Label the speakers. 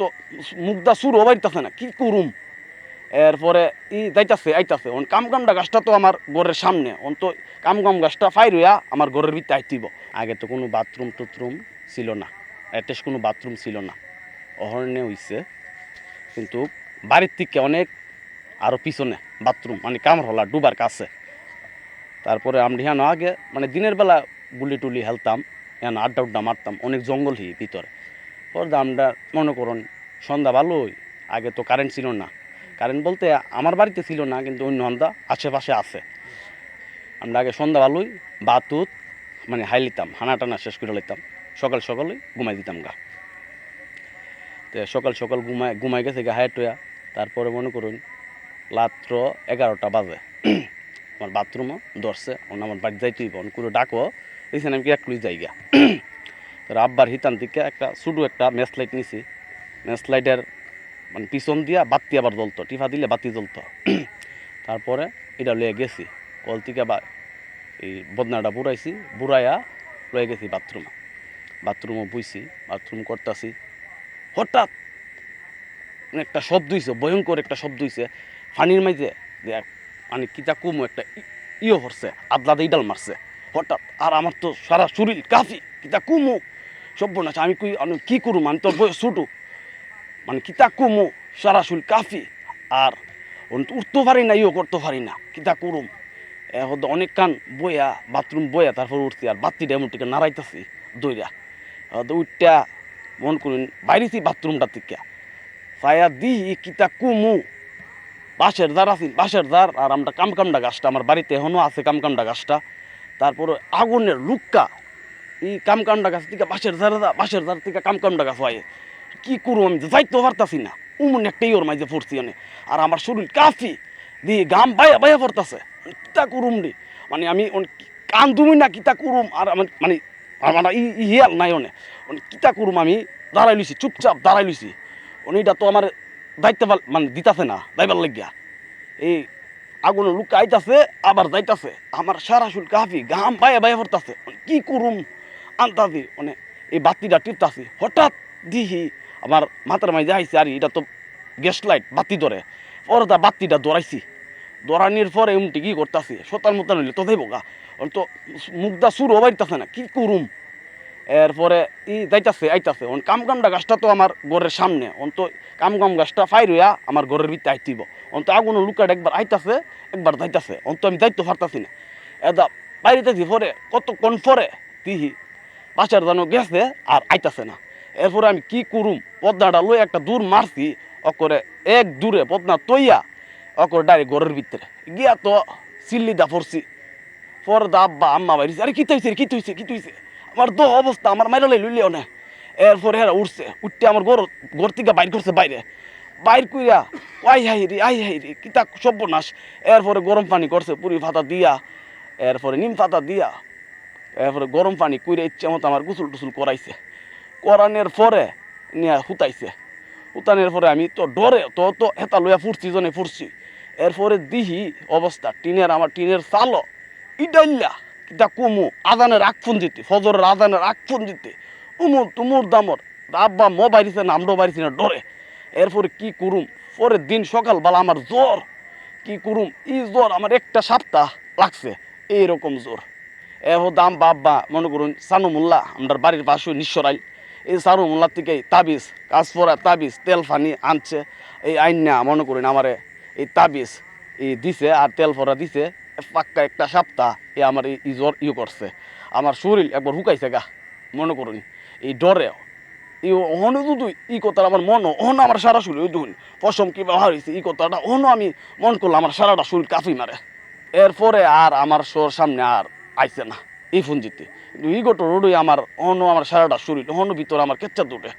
Speaker 1: তো মুখদা সুর হবাইতেছে না, কি করুম? এরপরে ই যাইতাছে, আইতাছে। অন কাম কামডা গাছটা তো আমার ঘরের সামনে। অন তো কাম কাম গাছটা ফাইর হইয়া আমার ঘরের ভিতরে আইতিব। আগে তো কোনো বাথরুম টুথরুম ছিল না। অ্যাটেচ কোনো বাথরুম ছিল না। অহরণে হইছে। কিন্তু বাড়ির থেকে অনেক আরও পিছনে বাথরুম মানে কামর হলা ডুবার কাছে। তারপরে আমরা হ্যাঁ আগে মানে দিনের বেলা গুলি টুলি হেলতাম হ্যাঁ আড্ডা উড্ডা মারতাম। অনেক জঙ্গল হি ভিতরে। পরে আমরা মনে করুন, সন্ধ্যা ভালোই। আগে তো কারেন্ট ছিল না। কারেন্ট বলতে আমার বাড়িতে ছিল না, কিন্তু অন্য সন্ধ্যা আশেপাশে আছে। আমরা আগে সন্ধ্যা ভালোই বাতুত মানে হাইলিতাম হানা টানা শেষ করে লইতাম। সকাল সকালই ঘুমাই দিতাম গা। তো সকাল সকাল ঘুমায়, ঘুমাই গেছে গা হায় টয়া তারপরে মনে করুন, রাত্র এগারোটা বাজে। আমার বাথরুমও ধরছে আমার বাড়ি যাইতে হইব কোনো ডাকো এইখানে আমি একটুই যাই গা। তোর আব্বার হিতান থেকে একটা শুধু একটা ম্যাচ লাইট নিছি। ম্যাচ লাইটের মানে পিছন দিয়া বাতি আবার জ্বলতো, টিফা দিলে বাতি জ্বলতো। তারপরে এটা লয়ে গেছি, কল থেকে বা এই বদনাটা বুড়াইছি, বুড়াইয়া লয়ে গেছি বাথরুমে বাথরুমও বুইছি বাথরুম করতাছি। হঠাৎ একটা শব্দ হইছে, ভয়ঙ্কর একটা শব্দ হইছে। ফানির দেখ মানে কিতা কুমো একটা ইয়ে হরছে আদলাদা ইডাল মারছে। হঠাৎ, আর আমার তো সারা শরীর কাফি কিতা কুমু সব্যনাশ, আমি কই, আমি কি করুম? আমি তোর বয়স ছোটো। মানে কিতা কুমু সারা শরীর কাফি। আর উঠতে পারি না ইয়ে করতে পারি না। কিতা করুম? এখন অনেক কান বইয়া, বাথরুম বইয়া, তারপর উঠছি। আর বাতিটা এমন টিকে নাড়াইতেছি, দইরা। উঠটা মন করুন, বাইরেছি বাথরুমটা থেকে। ছায়া দিহি কিতা কুমু বাঁশের দ্বার আছি, বাঁশের দ্বার। আর আমরা কামকামডা গাছটা, আমার বাড়িতে এখনও আছে কামকামডা গাছটা। তারপরে আগুনের লুক্কা। এই কামকামডা গাছ থেকে বাঁশের দা বাঁশের ধার থেকে কামকামডা গাছ হয়। কি করব আমি? যাইতে পারতাছি না। উমন একটাই ওর মাঝে পড়ছি অনেক আর আমার শরীর কাফি দিয়ে গাম বাইয়া বাইয়া পড়তাছে। কিতা করুম রে? মানে আমি কান দুমি না কিতা করুম? আর আমার মানে আমার ই- ই হিয়াল নাই অনে। অনে কিতা করুম আমি? দাঁড়াই লইছি, চুপচাপ দাঁড়াই লইছি। অনেকটা তো আমার দায়িত্ব মানে দিতাছে না দাইবার লাগিয়া। এই আগুন লুক আইতাছে আবার যাইতাছে। আমার সারা শুল কাফি গাম বাইয়া বাইয়া পড়তাছে। কি করুম? আনতাছি মানে এই বাতিটা টিপতাছি। হঠাৎ দিহি আমার মাথার মাঝে আইছে, আর, এটা তো গ্যাস লাইট, বাতি ধরে। পরে তা বাতিটা ধরাইছি। ধরানির পরে এমটি কি করতাছি? সতার মতন হইলে তো ওর তো মুখদা সুর হবাইতাছে না, কি করুম? এরপরে ই যাইতাছে, আইতাছে। অন কাম কামডা গাছটা তো আমার ঘরের সামনে। অন তো কাম গাছটা ফাইর হইয়া আমার ঘরের ভিতরে আইতিব অন তো আগুন লুকাট একবার আইতাছে, একবার যাইতাছে। অন তো আমি যাইতে পারতাছি না। এদা বাইরেতেছি পরে, কতক্ষণ পরে তিহি বাসার জানো গেছে আর আইতাছে না। এরপরে আমি কি করুম? পদ্মাটা লই একটা দূর মারছি, অকরে এক দূরে পদ্মা তৈয়া, অকরে ডাইরেক্ট ঘরের ভিতরে। গিয়া তো সিল্লিদা পড়ছি। পরে দা আব্বা, আম্মা বাইরেছে। আরে কি তৈছে কি তৈছে কি তৈছে? আমার দো অবস্থা, আমার মাইরা লাই লইলেও না। এরপরে হেরা উঠছে, উঠতে আমার ঘর ঘর থেকে বাইর করছে বাইরে। বাইর কইরা, আই হাই রে, আই হাই রে, কিতা সর্বনাশ। এরপরে গরম পানি করছে, পুরি ফাতা দিয়া, এরপরে নিম পাতা দিয়া। এরপরে গরম পানি কুইরে ইচ্ছে মতো আমার গুসল টুসুল করাইছে। করানোর পরে নিয়ে হুতাইছে। হুতানোর পরে আমি তো ডরে, তো তো হেতা লইয়া ফুটছি জনে ফুটছি এরপরে দিহি অবস্থা, টিনের, আমার টিনের চালো ইডাইল্লা, কিতা কুমু আদানের আগ ফোন দিতে ফজরের আদানের আগ ফোন দিতে উমুর তুমুর দামর, আব্বা মো বাড়িছে না আমরাও বাড়িছি না, ডরে। এরপরে কি করুম? পরের দিন সকাল সকালবেলা আমার জ্বর, কি করুম? এই জ্বর আমার একটা সপ্তাহ লাগছে, এইরকম জ্বর। এহ দাম বাব্বা, মনে করুন, সানু মোল্লা আমার বাড়ির পাশে নিশ্বরাইল এই সানু মোল্লার থেকে তাবিজ কাজ পরা তাবিজ তেল ফানি আনছে। এই আইনা মনে করুন, আমারে এই তাবিজ এই দিছে আর তেল ফরা দিছে। পাক্কা একটা সপ্তাহ এ আমার এই ই জ্বর ইয়ে করছে। আমার শরীর একবার হুকাইছে গা, মনে করুন, এই ডরে। এই অহনো দুদু, ই কথাটা আমার মন, অহনো আমার সারা শরীর দেখুন, পশম কি ব্যবহার হয়েছে এই কথাটা, অহনো আমি মন করলাম আমার সারাটা শরীর কাফি মারে। এরপরে আর আমার শোর সামনে আর আইছে না, এই ফোন জিতে। ইগোটো রোডই আমার অন্য আমার সারাটা শরীর অন্য ভিতরে আমার কেচ্চা দুটে।